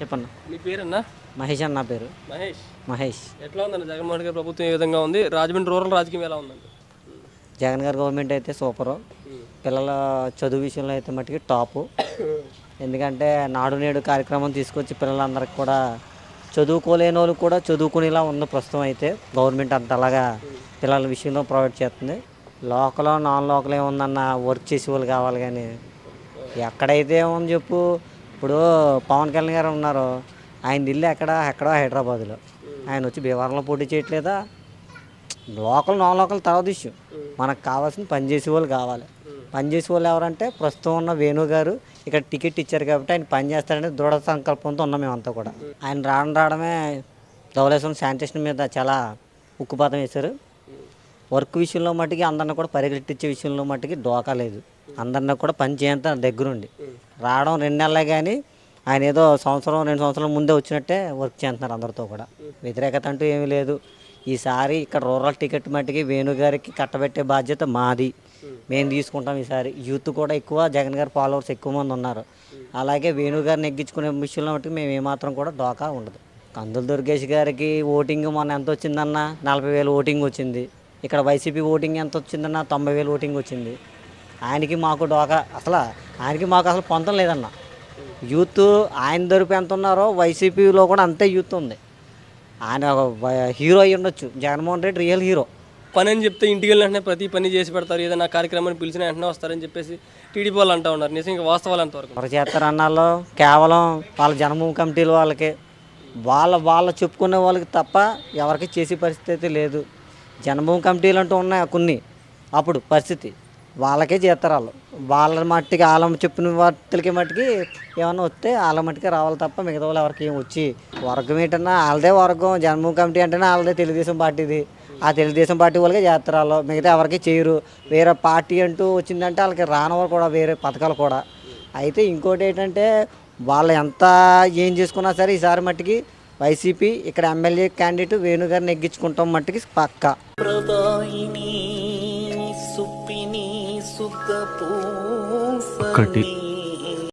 చెప్పన్న. మీ పేరన్నా? మహేష్ అన్న పేరు. మహేష్? మహేష్. ఎట్లా ఉందన్న జగన్మోహన్ గారి ప్రభుత్వం? ఏ విధంగా ఉంది? రాజమండ్రి రూరల్ రాజకీయం ఎలా ఉందండి? జగన్ గారి గవర్నమెంట్ అయితే సూపరు. పిల్లల చదువు విషయంలో అయితే మట్టుకి టాపు. ఎందుకంటే నాడు నేడు కార్యక్రమం తీసుకొచ్చి పిల్లలందరికీ కూడా చదువుకోలేని వాళ్ళు కూడా చదువుకునేలా ఉంది ప్రస్తుతం అయితే. గవర్నమెంట్ అంతలాగా పిల్లల విషయంలో ప్రొవైడ్ చేస్తుంది. లోకల్ నాన్ లోకల్ ఏముందన్న వర్క్ చేసే వాళ్ళు కావాలి కానీ ఎక్కడైతే ఏముంది చెప్పు ఇప్పుడు పవన్ కళ్యాణ్ గారు ఉన్నారు. ఆయన ఇల్లు ఎక్కడ? ఎక్కడో? హైదరాబాద్లో. ఆయన వచ్చి భీమవరంలో పోటీ చేయట్లేదా? లోకల్ నాన్ లోకల్ తర్వాత ఇష్యూ. మనకు కావాల్సిన పని చేసే వాళ్ళు కావాలి. పని చేసే వాళ్ళు ఎవరంటే ప్రస్తుతం ఉన్న వేణు గారు. ఇక్కడ టికెట్ ఇచ్చారు కాబట్టి ఆయన పని చేస్తారనే దృఢ సంకల్పంతో ఉన్నాం మేమంతా కూడా. ఆయన రావడం రావడమే ధవలేశ్వరం శానిటేషన్ మీద చాలా ఉక్కుపాతం వేశారు. వర్క్ విషయంలో మట్టుకి అందరిని కూడా పరిగెట్టించే విషయంలో మట్టుకి డోకా లేదు. అందరిని కూడా పని చేయంత దగ్గరుండి. రావడం రెండు నెలలే కానీ ఆయన ఏదో సంవత్సరం రెండు సంవత్సరాల ముందే వచ్చినట్టే వర్క్ చేస్తున్నారు అందరితో కూడా. వ్యతిరేకత అంటూ ఏమీ లేదు. ఈసారి ఇక్కడ రూరల్ టికెట్ మట్టికి వేణుగారికి కట్టబెట్టే బాధ్యత మాది. మేము తీసుకుంటాం ఈసారి. యూత్ కూడా ఎక్కువ జగన్ గారి ఫాలోవర్స్ ఎక్కువ మంది ఉన్నారు. అలాగే వేణుగారిని ఎగ్గించుకునే విషయంలో మట్టుకు మేము ఏమాత్రం కూడా డోకా ఉండదు. కందుల దుర్గేష్ గారికి ఓటింగ్ మొన్న ఎంత వచ్చిందన్న నలభై వేలు ఓటింగ్ వచ్చింది. ఇక్కడ వైసీపీ ఓటింగ్ ఎంత వచ్చిందన్న తొంభై వేలు ఓటింగ్ వచ్చింది. ఆయనకి మాకు డోకా అసలు ఆయనకి మాకు అసలు పొంతం లేదన్న. యూత్ ఆయన తరపు ఎంత ఉన్నారో వైసీపీలో కూడా అంతే యూత్ ఉంది. ఆయన హీరో అయి ఉండొచ్చు. Jaganmohan Reddy real hero. పని అని చెప్తే ఇంటికి వెళ్ళిన ప్రతి పని చేసి పెడతారు. ఏదైనా కార్యక్రమాన్ని పిలిచిన వెంటనే వస్తారని చెప్పేసి టీడీపీ వాళ్ళు అంటూ ఉన్నారు. నిజంగా వాస్తవాలు ఎంతవరకు? ఎవరు చేస్తారు అన్నాలో కేవలం వాళ్ళ జన్మభూమి కమిటీల వాళ్ళకి. వాళ్ళ వాళ్ళ చెప్పుకునే వాళ్ళకి తప్ప ఎవరికి చేసే పరిస్థితి లేదు. జన్మభూమి కమిటీలు అంటూ ఉన్నాయి కొన్ని. అప్పుడు పరిస్థితి. వాళ్ళకే చేస్తారు వాళ్ళు. వాళ్ళ మట్టికి వాళ్ళ చెప్పిన వాటికి మట్టికి ఏమన్నా వస్తే వాళ్ళ మట్టికి రావాలి తప్ప మిగతా వాళ్ళు ఎవరికి ఏం వచ్చి వర్గం ఏంటన్నా వాళ్ళదే వర్గం జన్మ కమిటీ అంటేనే వాళ్ళదే తెలుగుదేశం పార్టీది ఆ తెలుగుదేశం పార్టీ వాళ్ళకే చేస్తారు వాళ్ళు. మిగతా ఎవరికి చేయరు. వేరే పార్టీ అంటూ వచ్చిందంటే వాళ్ళకి రానవారు కూడా వేరే పథకాలు కూడా. అయితే ఇంకోటి ఏంటంటే వాళ్ళు ఎంత ఏం చేసుకున్నా సరే ఈసారి మట్టికి వైసీపీ ఇక్కడ ఎమ్మెల్యే క్యాండిడేట్ వేణుగారిని ఎగ్గించుకుంటాం మట్టికి పక్కా. సుప్పిని సుఖ